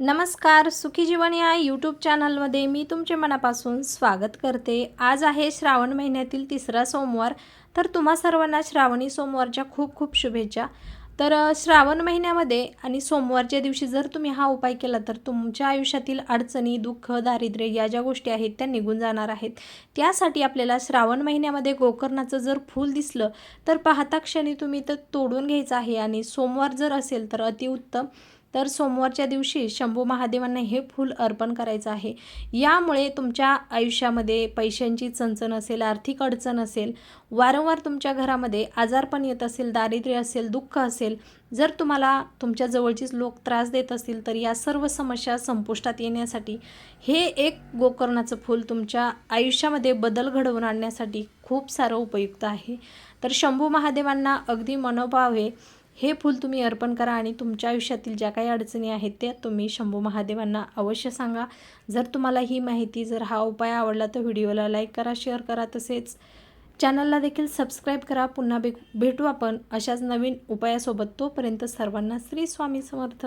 नमस्कार सुखी जीवन या यूट्यूब चॅनलमध्ये मी तुमचे मनापासून स्वागत करते. आज आहे श्रावण महिन्यातील तिसरा सोमवार. तर तुम्हा सर्वांना श्रावणी सोमवारच्या खूप खूप शुभेच्छा. तर श्रावण महिन्यामध्ये आणि सोमवारच्या दिवशी जर तुम्ही हा उपाय केला तर तुमच्या आयुष्यातील अडचणी दुःख दारिद्र्य या ज्या गोष्टी आहेत त्या निघून जाणार आहेत. त्यासाठी आपल्याला श्रावण महिन्यामध्ये गोकर्णाचं जर फूल दिसलं तर पाहता क्षणी तुम्ही तर तोडून घ्यायचं आहे. आणि सोमवार जर असेल तर अतिउत्तम. तर सोमवारच्या दिवशी शंभू महादेवांना हे फूल अर्पण करायचं आहे. यामुळे तुमच्या आयुष्यामध्ये पैशांची चणचण असेल आर्थिक अडचण असेल वारंवार तुमच्या घरामध्ये आजारपण येत असेल दारिद्र्य असेल दुःख असेल जर तुम्हाला तुमच्या जवळचीच लोक त्रास देत असतील तर या सर्व समस्या संपुष्टात येण्यासाठी हे एक गोकर्णाचं फूल तुमच्या आयुष्यामध्ये बदल घडवून आणण्यासाठी खूप सारं उपयुक्त आहे. तर शंभू महादेवांना अगदी मनोभावे हे फूल तुम्ही अर्पण करा आणि तुमच्या आयुष्यातील ज्या काही अडचणी आहेत त्या तुम्ही शंभू महादेवांना अवश्य सांगा. जर तुम्हाला ही माहिती जर हा उपाय आवडला तर व्हिडिओला लाईक करा शेअर करा तसेच चॅनलला देखील सबस्क्राईब करा. पुन्हा भेट भेटू आपण अशाच नवीन उपायासोबत. तोपर्यंत सर्वांना श्री स्वामी समर्थ.